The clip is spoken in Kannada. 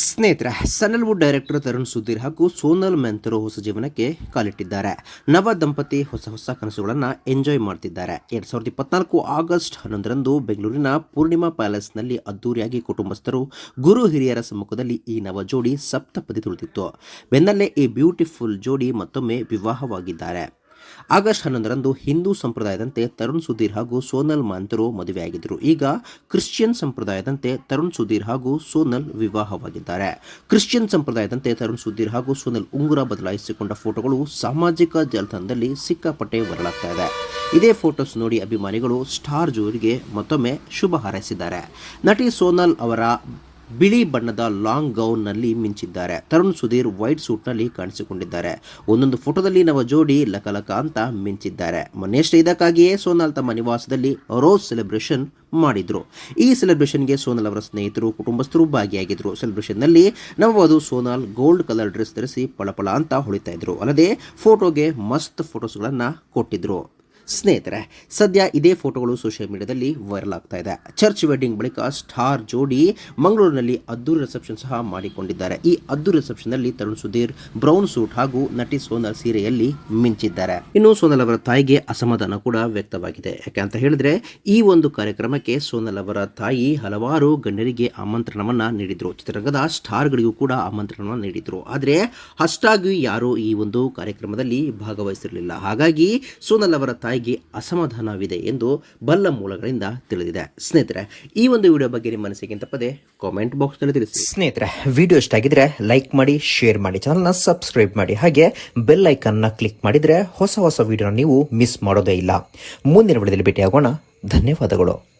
ಸ್ನೇಹಿತರೆ ಸನಲ್ವುಡ್ ಡೈರೆಕ್ಟರ್ ತರುಣ್ ಸುಧೀರ್ ಹಾಗೂ ಸೋನಲ್ ಮೆಂತರು ಹೊಸ ಜೀವನಕ್ಕೆ ಕಾಲಿಟ್ಟಿದ್ದಾರೆ. ನವ ದಂಪತಿ ಹೊಸ ಹೊಸ ಕನಸುಗಳನ್ನು ಎಂಜಾಯ್ ಮಾಡ್ತಿದ್ದಾರೆ. ಎರಡ್ ಸಾವಿರದ ಇಪ್ಪತ್ನಾಲ್ಕು ಆಗಸ್ಟ್ ಹನ್ನೊಂದರಂದು ಬೆಂಗಳೂರಿನ ಪೂರ್ಣಿಮಾ ಪ್ಯಾಲೇಸ್ನಲ್ಲಿ ಅದ್ದೂರಿಯಾಗಿ ಕುಟುಂಬಸ್ಥರು, ಗುರು ಹಿರಿಯರ ಸಮ್ಮುಖದಲ್ಲಿ ಈ ನವ ಜೋಡಿ ಸಪ್ತಪದಿ ತುಳಿದಿತ್ತು. ಬೆನ್ನಲ್ಲೇ ಈ ಬ್ಯೂಟಿಫುಲ್ ಜೋಡಿ ಮತ್ತೊಮ್ಮೆ ವಿವಾಹವಾಗಿದ್ದಾರೆ. ಆಗಸ್ಟ್ ಹನ್ನೊಂದರಂದು ಹಿಂದೂ ಸಂಪ್ರದಾಯದಂತೆ ತರುಣ್ ಸುಧೀರ್ ಹಾಗೂ ಸೋನಲ್ ಮಾಂತರು ಮದುವೆಯಾಗಿದ್ದರು. ಈಗ ಕ್ರಿಶ್ಚಿಯನ್ ಸಂಪ್ರದಾಯದಂತೆ ತರುಣ್ ಸುಧೀರ್ ಹಾಗೂ ಸೋನಲ್ ವಿವಾಹವಾಗಿದ್ದಾರೆ. ಕ್ರಿಶ್ಚಿಯನ್ ಸಂಪ್ರದಾಯದಂತೆ ತರುಣ್ ಸುಧೀರ್ ಹಾಗೂ ಸೋನಲ್ ಉಂಗುರ ಬದಲಾಯಿಸಿಕೊಂಡ ಫೋಟೋಗಳು ಸಾಮಾಜಿಕ ಜಾಲತಾಣದಲ್ಲಿ ಸಿಕ್ಕಾಪಟ್ಟೆ ವರಲಾಗ್ತಾ ಇದೆ. ಇದೇ ಫೋಟೋಸ್ ನೋಡಿ ಅಭಿಮಾನಿಗಳು ಸ್ಟಾರ್ ಜೋರಿಗೆ ಮತ್ತೊಮ್ಮೆ ಶುಭ ಹಾರೈಸಿದ್ದಾರೆ. ನಟಿ ಸೋನಲ್ ಅವರ ಬಿಳಿ ಬಣ್ಣದ ಲಾಂಗ್ ಗೌನ್ನಲ್ಲಿ ಮಿಂಚಿದ್ದಾರೆ. ತರುಣ್ ಸುಧೀರ್ ವೈಟ್ ಸೂಟ್ನಲ್ಲಿ ಕಾಣಿಸಿಕೊಂಡಿದ್ದಾರೆ. ಒಂದೊಂದು ಫೋಟೋದಲ್ಲಿ ನವ ಜೋಡಿ ಲಕಲಕ ಅಂತ ಮಿಂಚಿದ್ದಾರೆ. ಮೊನ್ನೆಷ್ಟೇ ಇದಕ್ಕಾಗಿಯೇ ಸೋನಾಲ್ ತಮ್ಮ ನಿವಾಸದಲ್ಲಿ ರೋಸ್ ಸೆಲೆಬ್ರೇಷನ್ ಮಾಡಿದ್ರು. ಈ ಸೆಲೆಬ್ರೇಷನ್ಗೆ ಸೋನಾಲ್ ಅವರ ಸ್ನೇಹಿತರು, ಕುಟುಂಬಸ್ಥರು ಭಾಗಿಯಾಗಿದ್ರು. ಸೆಲೆಬ್ರೇಷನ್ನಲ್ಲಿ ನವವಧು ಸೋನಾಲ್ ಗೋಲ್ಡ್ ಕಲರ್ ಡ್ರೆಸ್ ಧರಿಸಿ ಪಳಪಳ ಅಂತ ಹೊಳಿತಾ ಇದ್ರು. ಅಲ್ಲದೆ ಫೋಟೋಗೆ ಮಸ್ತ್ ಫೋಟೋಸ್ಗಳನ್ನು ಕೊಟ್ಟಿದ್ರು. ಸ್ನೇಹಿತರೆ, ಸದ್ಯ ಇದೇ ಫೋಟೋಗಳು ಸೋಷಿಯಲ್ ಮೀಡಿಯಾದಲ್ಲಿ ವೈರಲ್ ಆಗ್ತಾ ಇದೆ. ಚರ್ಚ್ ವೆಡ್ಡಿಂಗ್ ಬಳಿಕ ಸ್ಟಾರ್ ಜೋಡಿ ಮಂಗಳೂರಿನಲ್ಲಿ ಅದ್ದೂರಿ ರಿಸೆಪ್ಷನ್ ಸಹ ಮಾಡಿಕೊಂಡಿದ್ದಾರೆ. ಈ ಅದ್ದೂರಿ ರಿಸೆಪ್ಷನ್ನಲ್ಲಿ ತರುಣ್ ಸುಧೀರ್ ಬ್ರೌನ್ ಸೂಟ್ ಹಾಗೂ ನಟಿ ಸೋನಲ್ ಸೀರೆಯಲ್ಲಿ ಮಿಂಚಿದ್ದಾರೆ. ಇನ್ನು ಸೋನಲ್ ಅವರ ತಾಯಿಗೆ ಅಸಮಾಧಾನ ಕೂಡ ವ್ಯಕ್ತವಾಗಿದೆ. ಯಾಕೆ ಅಂತ ಹೇಳಿದ್ರೆ, ಈ ಒಂದು ಕಾರ್ಯಕ್ರಮಕ್ಕೆ ಸೋನಲ್ ಅವರ ತಾಯಿ ಹಲವಾರು ಗಣ್ಯರಿಗೆ ಆಮಂತ್ರಣವನ್ನ ನೀಡಿದ್ರು. ಚಿತ್ರರಂಗದ ಸ್ಟಾರ್ಗಳಿಗೂ ಕೂಡ ಆಮಂತ್ರಣವನ್ನ ನೀಡಿದ್ರು. ಆದರೆ, ಅಷ್ಟಾಗಿ ಯಾರು ಈ ಒಂದು ಕಾರ್ಯಕ್ರಮದಲ್ಲಿ ಭಾಗವಹಿಸಿರಲಿಲ್ಲ. ಹಾಗಾಗಿ ಸೋನಲ್ ಅವರ ತಾಯಿಗೆ ಅಸಮಾಧಾನವಿದೆ ಎಂದು ಬಲ್ಲ ಮೂಲಗಳಿಂದ ತಿಳಿದಿದೆ. ಸ್ನೇಹಿತರೆ, ಈ ಒಂದು ವಿಡಿಯೋ ಬಗ್ಗೆ ನಿಮ್ಮ ಮನಸ್ಸಿಗೆ ತಪ್ಪದೆ ಕಾಮೆಂಟ್ ಬಾಕ್ಸ್ನಲ್ಲಿ ತಿಳಿಸಿ. ಸ್ನೇಹಿತರೆ, ವಿಡಿಯೋ ಇಷ್ಟ ಆಗಿದ್ರೆ ಲೈಕ್ ಮಾಡಿ ಶೇರ್ ಮಾಡಿ ಚಾನಲ್ನ ಸಬ್ಸ್ಕ್ರೈಬ್ ಮಾಡಿ. ಹಾಗೆ ಬೆಲ್ ಐಕನ್ನ ಕ್ಲಿಕ್ ಮಾಡಿದ್ರೆ ಹೊಸ ಹೊಸ ವಿಡಿಯೋನ ನೀವು ಮಿಸ್ ಮಾಡೋದೇ ಇಲ್ಲ. ಮುಂದಿನ ವಿಡಿಯೋದಲ್ಲಿ ಭೇಟಿಯಾಗೋಣ. ಧನ್ಯವಾದಗಳು.